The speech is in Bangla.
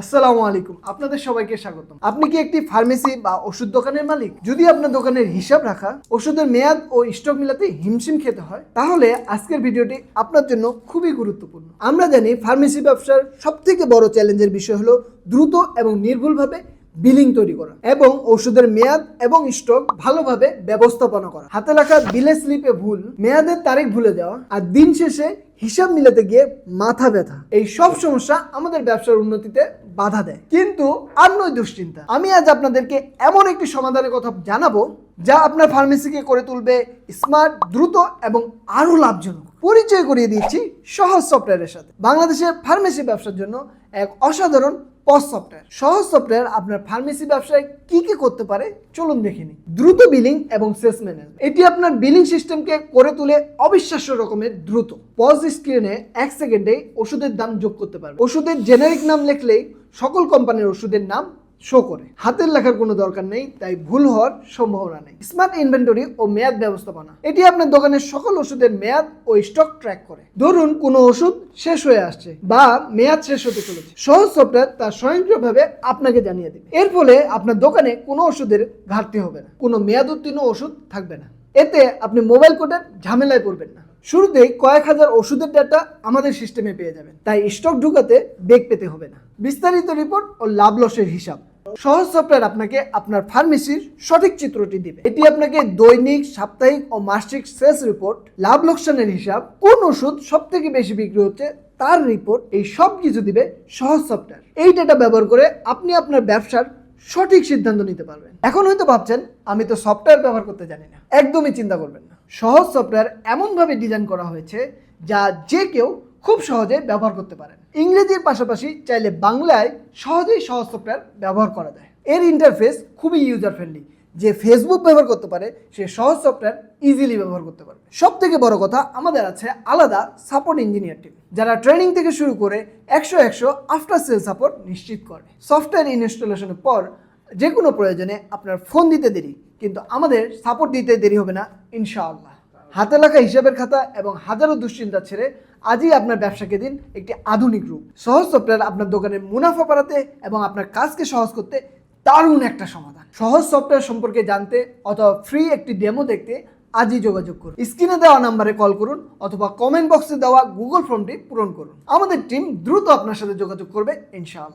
আসসালামু আলাইকুম, আপনাদের সবাইকে স্বাগতম। আপনি কি একটি ফার্মেসি বা ওষুধ দোকানের মালিক? যদি আপনার দোকানের হিসাব রাখা, ওষুধের মেয়াদ ও স্টক মিলাতে হিমশিম খেতে হয়, তাহলে আজকের ভিডিওটি আপনার জন্য খুবই গুরুত্বপূর্ণ। আমরা জানি ফার্মেসি ব্যবসার সব থেকে বড় চ্যালেঞ্জের বিষয় হলো দ্রুত এবং নির্ভুলভাবে বিলিং তৈরি করা এবং ওষুধের মেয়াদ এবং স্টক ভালোভাবে ব্যবস্থাপনা করা। হাতে লেখা বিলের স্লিপে ভুল, মেয়াদের তারিখ ভুলে যাওয়া আর দিন শেষে হিসাব মিলাতে গিয়ে মাথা ব্যথা, এই সব সমস্যা আমাদের ব্যবসার উন্নতিতে বাধা দেয়। কিন্তু আর নয় দুশ্চিন্তা। আমি আজ আপনাদেরকে এমন একটি সমাধানের কথা জানাব যা আপনার ফার্মেসিকে করে তুলবে স্মার্ট, দ্রুত এবং আরও লাভজনক। পরিচয় করিয়ে দিচ্ছি সহজ সফটওয়্যারের সাথে। বাংলাদেশের ফার্মেসি ব্যবসার জন্য এক অসাধারণ পস সফটওয়্যার। সহজ সফটওয়্যার আপনার ফার্মেসি ব্যবসায় কি কি করতে পারে চলুন দেখে নিই। দ্রুত বিলিং এবং সেলস ম্যানেজমেন্ট এটি আপনার বিলিং সিস্টেমকে করে তুলে অবিশ্বাস্য রকমের দ্রুত। পজ স্ক্রিনে এক সেকেন্ডে ওষুধের দাম যোগ করতে পারবে। ওষুধের জেনারিক নাম লিখলেই সকল কোম্পানির ওষুধের নাম শো করে। হাতের লেখার কোনো দরকার নেই, তাই ভুল হওয়ার সম্ভাবনা নেই। স্মার্ট ইনভেন্টরি ও মেয়াদ ব্যবস্থাপনা। এটি আপনার দোকানের সকল ওষুধের মেয়াদ ও স্টক ট্র্যাক করে। ধরুন কোনো ওষুধ শেষ হয়ে আসছে বা মেয়াদ শেষ হতে চলেছে। সহজ সফটওয়্যার তা স্বয়ংক্রিয়ভাবে আপনাকে জানিয়ে দেবে। এর ফলে আপনার দোকানে কোনো ওষুধের ঘাটতি হবে না। কোনো মেয়াদ উত্তীর্ণ ওষুধ থাকবে না। এতে আপনি মোবাইল কোডের ঝামেলায় পড়বেন না। শুরুতেই কয়েক হাজার ওষুধের ডাটা আমাদের সিস্টেমে পেয়ে যাবেন। তাই স্টক ঢুকাতে বেগ পেতে হবে না। বিস্তারিত রিপোর্ট ও লাভ লসের হিসাব। সহজ সফটওয়্যার আপনাকে আপনার ফার্মেসির সঠিক চিত্রটি দিবে। এটি আপনাকে দৈনিক, সাপ্তাহিক ও মাসিক সেলস রিপোর্ট লাভ লোকসানের হিসাব, কোন ওষুধ সব থেকে বেশি বিক্রি হচ্ছে তার রিপোর্ট এই সব কিছু দিবে সহজ সফটওয়্যার এই ডেটা ব্যবহার করে আপনি আপনার ব্যবসার সঠিক সিদ্ধান্ত নিতে পারবেন। এখন হয়তো ভাবছেন, আমি তো সফটওয়্যার ব্যবহার করতে জানি না। একদমই চিন্তা করবেন না। সহজ সফটওয়্যার এমনভাবে ডিজাইন করা হয়েছে যা যে কেউ খুব সহজে ব্যবহার করতে পারেন। ইংরেজির পাশাপাশি চাইলে বাংলায় সহজেই সহজ সফটওয়্যার ব্যবহার করা যায়। এর ইন্টারফেস খুবই ইউজার ফ্রেন্ডলি যে ফেসবুক ব্যবহার করতে পারে, সে সহজ সফটওয়্যার ইজিলি ব্যবহার করতে পারবে। সব থেকে বড় কথা, আমাদের আছে আলাদা সাপোর্ট ইঞ্জিনিয়ার টিম যারা ট্রেনিং থেকে শুরু করে একশো একশো আফটার সেল সাপোর্ট নিশ্চিত করে। সফটওয়্যার ইনস্টলেশনের পর যে কোনো প্রয়োজনে আপনার ফোন দিতে দেরি, কিন্তু আমাদের সাপোর্ট দিতে দেরি হবে না, ইনশাআল্লাহ। হাতে লেখা হিসাবের খাতা এবং হাজারো দুশ্চিন্তা ছেড়ে আজই আপনার ব্যবসাকে দিন একটি আধুনিক রূপ। সহজ সফটওয়্যার আপনার দোকানের মুনাফা বাড়াতে এবং আপনার কাজকে সহজ করতে দারুণ একটা সমাধান। সহজ সফটওয়্যার সম্পর্কে জানতে অথবা ফ্রি একটি ডেমো দেখতে আজই যোগাযোগ করুন। স্ক্রিনে দেওয়া নাম্বারে কল করুন অথবা কমেন্ট বক্সে দেওয়া গুগল ফর্মটি পূরণ করুন। আমাদের টিম দ্রুত আপনার সাথে যোগাযোগ করবে, ইনশাআল্লাহ।